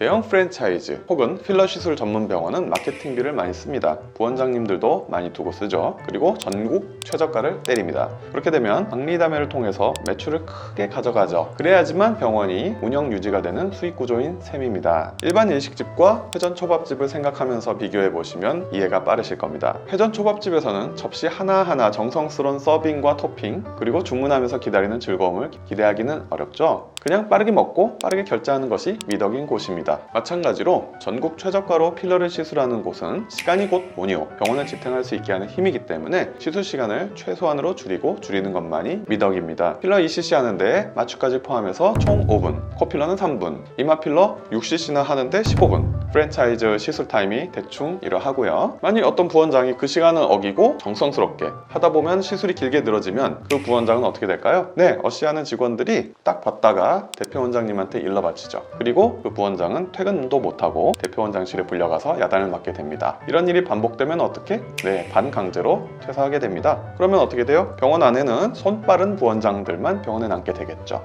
대형 프랜차이즈 혹은 필러 시술 전문 병원은 마케팅비를 많이 씁니다. 부원장님들도 많이 두고 쓰죠. 그리고 전국 최저가를 때립니다. 그렇게 되면 박리담회를 통해서 매출을 크게 가져가죠. 그래야지만 병원이 운영 유지가 되는 수익 구조인 셈입니다. 일반 일식집과 회전 초밥집을 생각하면서 비교해 보시면 이해가 빠르실 겁니다. 회전 초밥집에서는 접시 하나하나 정성스러운 서빙과 토핑 그리고 주문하면서 기다리는 즐거움을 기대하기는 어렵죠. 그냥 빠르게 먹고 빠르게 결제하는 것이 미덕인 곳입니다. 마찬가지로 전국 최저가로 필러를 시술하는 곳은 시간이 곧 돈이요. 병원을 지탱할 수 있게 하는 힘이기 때문에 시술 시간을 최소한으로 줄이고 줄이는 것만이 미덕입니다. 필러 2cc 하는데 마취까지 포함해서 총 5분, 코필러는 3분, 이마 필러 6cc나 하는데 15분. 프랜차이즈 시술 타임이 대충 이러하고요. 만일 어떤 부원장이 그 시간을 어기고 정성스럽게 하다 보면 시술이 길게 늘어지면 그 부원장은 어떻게 될까요? 네, 어시하는 직원들이 딱 봤다가 대표 원장님한테 일러 바치죠. 그리고 그 부원장은 퇴근도 못하고 대표 원장실에 불려가서 야단을 맞게 됩니다. 이런 일이 반복되면 어떻게? 네, 반강제로 퇴사하게 됩니다. 그러면 어떻게 돼요? 병원 안에는 손 빠른 부원장들만 병원에 남게 되겠죠.